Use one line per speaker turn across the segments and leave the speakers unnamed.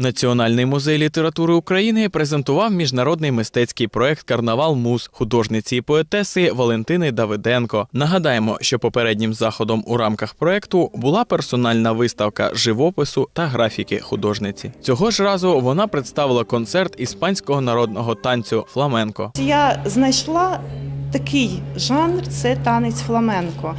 Національний музей літератури України презентував міжнародний мистецький проект Карнавал Муз художниці і поетеси Валентини Давиденко. Нагадаємо, що попереднім заходом у рамках проекту була персональна виставка живопису та графіки художниці. Цього ж разу вона представила концерт іспанського народного танцю фламенко.
Я знайшла такий жанр це танець фламенко,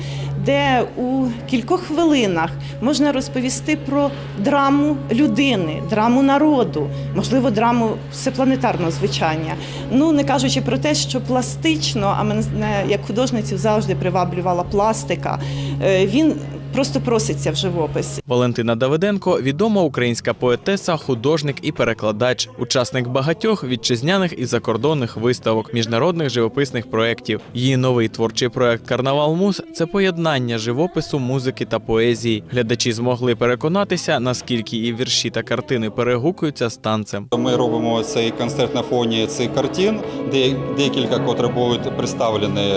де у кількох хвилинах можна розповісти про драму людини, драму народу, можливо, драму всепланетарного звучання. Ну не кажучи про те, що пластично, а мене як художницю завжди приваблювала пластика. е, Він просто проситься в живописі.
Валентина Давиденко відома українська поетеса, художник і перекладач, учасник багатьох вітчизняних і закордонних виставок, міжнародних живописних проєктів. Її новий творчий проект Карнавал Муз це поєднання живопису, музики та поезії. Глядачі змогли переконатися, наскільки і вірші та картини перегукуються з танцем.
Ми робимо цей концерт на фоні цих картин, де декілька, котрі будуть представлені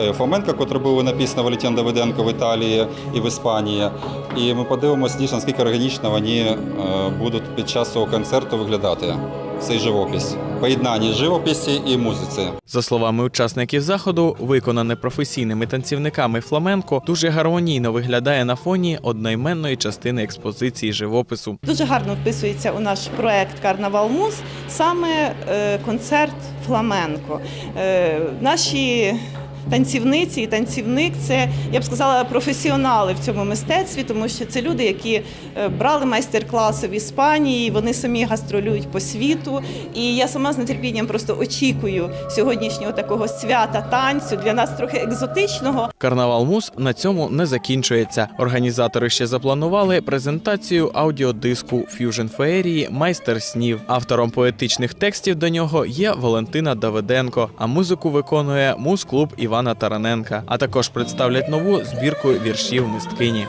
е, Фоменка, котрі були написані Валентин Давиденко в Італії і в Іспанії. І ми подивимося дійсно, наскільки органічно вони е, будуть під час цього концерту виглядати. Цей живопис. Поєднання живописі і музиці.
За словами учасників заходу, виконане професійними танцівниками фламенко дуже гармонійно виглядає на фоні одноіменної частини експозиції живопису.
Дуже гарно вписується у наш проект Карнавал Муз саме е, концерт фламенко. Е, наші танцівниці і танцівник це, я б сказала, професіонали в цьому мистецтві, тому що це люди, які е, брали майстер-класи в Іспанії, вони самі гастролюють по світу. І я сама з нетерпінням просто очікую сьогоднішнього такого свята танцю для нас трохи екзотичного,
Карнавал Муз на цьому не закінчується. Організатори ще запланували презентацію аудіодиску Ф'южн Феерії Майстер снів. Автором поетичних текстів до нього є Валентина Давиденко, а музику виконує муз-клуб Івана Тараненка. А також представлять нову збірку віршів мисткині.